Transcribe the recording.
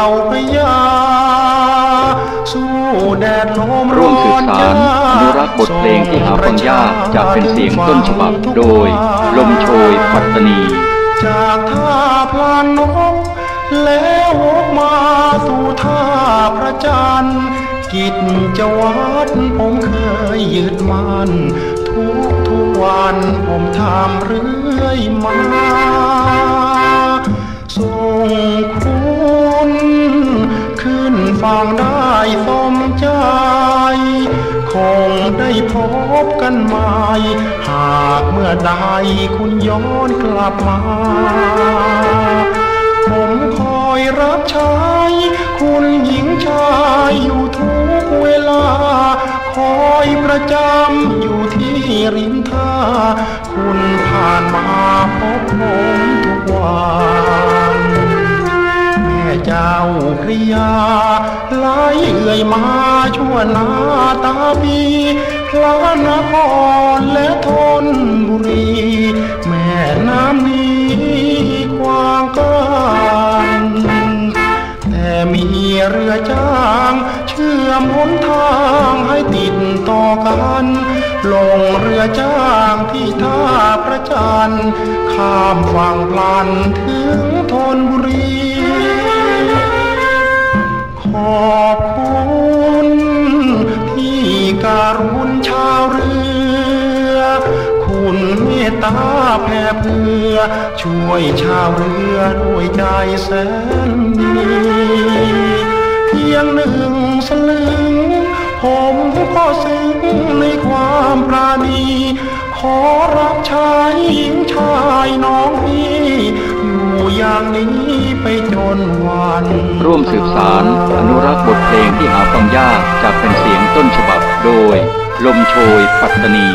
าพยาสู้แดดลมร่วมสื่อสารอนุรักษ์บทเพลงที่หาฟังยากจากเป็นเสียงต้นฉบับโดย ลมโชยปัตตนี จากท่าพลานนกแล้ววกมาสู่ท่าพระจันทร์กิจจวัตผมเคยยืดมันทุกทุกวันผมทำเรื่อยมา ทรง ขึ้นฟังได้สมใจ คงได้พบกันใหม่ หากเมื่อใดคุณย้อนกลับมา ผมคอยรับใช้ คุณหญิงชายอยู่ทุกเวลา คอยประจำอยู่ที่ริมท่า คุณผ่านมาพบผมทุกวัน เจ้าพระยาไหลเอื่อยมาชั่วนาตาปีพระนครและทนบุรี แม่น้ำนี้กว้างไกลแต่มีเรือจ้างเชื่อมหนทางให้ติดต่อกันลงเรือจ้างที่ท่าพระจันทร์ข้ามฝั่งพลันถึงทนบุรี ตตาแผ่เพื่อ ช่วยชาวเรือด้วยใจแสนดีเพียงหนึ่งสลึง ผมก็ซึ้งในความปราณีขอรับใช้หญิงชายน้องพี่อยู่อย่างนี้ไปจนวัน ร่วมสืบสาร อนุรักษ์บทเพลงที่หาฟังยากจากเป็นเสียงต้นฉบับโดย ลมโชยปัตตานี